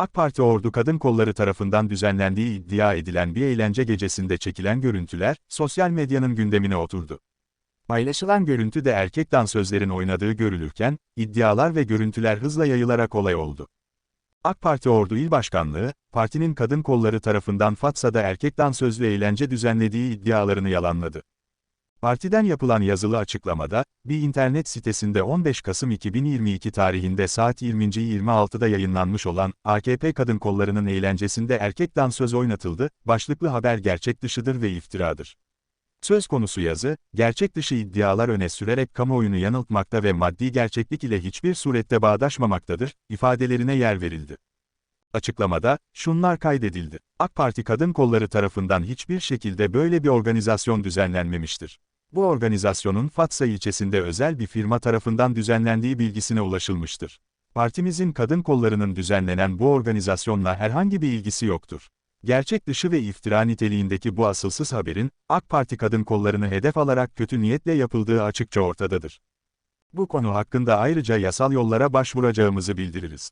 AK Parti Ordu Kadın Kolları tarafından düzenlendiği iddia edilen bir eğlence gecesinde çekilen görüntüler, sosyal medyanın gündemine oturdu. Paylaşılan görüntü de erkek dansözlerin oynadığı görülürken, iddialar ve görüntüler hızla yayılarak olay oldu. AK Parti Ordu İl Başkanlığı, partinin kadın kolları tarafından Fatsa'da erkek dansözlü eğlence düzenlediği iddialarını yalanladı. Partiden yapılan yazılı açıklamada, bir internet sitesinde 15 Kasım 2022 tarihinde saat 20.26'da yayınlanmış olan AKP kadın kollarının eğlencesinde erkek dansöz oynatıldı, başlıklı haber gerçek dışıdır ve iftiradır. Söz konusu yazı, gerçek dışı iddialar öne sürerek kamuoyunu yanıltmakta ve maddi gerçeklik ile hiçbir surette bağdaşmamaktadır, ifadelerine yer verildi. Açıklamada, şunlar kaydedildi. AK Parti kadın kolları tarafından hiçbir şekilde böyle bir organizasyon düzenlenmemiştir. Bu organizasyonun Fatsa ilçesinde özel bir firma tarafından düzenlendiği bilgisine ulaşılmıştır. Partimizin kadın kollarının düzenlenen bu organizasyonla herhangi bir ilgisi yoktur. Gerçek dışı ve iftira niteliğindeki bu asılsız haberin, AK Parti kadın kollarını hedef alarak kötü niyetle yapıldığı açıkça ortadadır. Bu konu hakkında ayrıca yasal yollara başvuracağımızı bildiririz.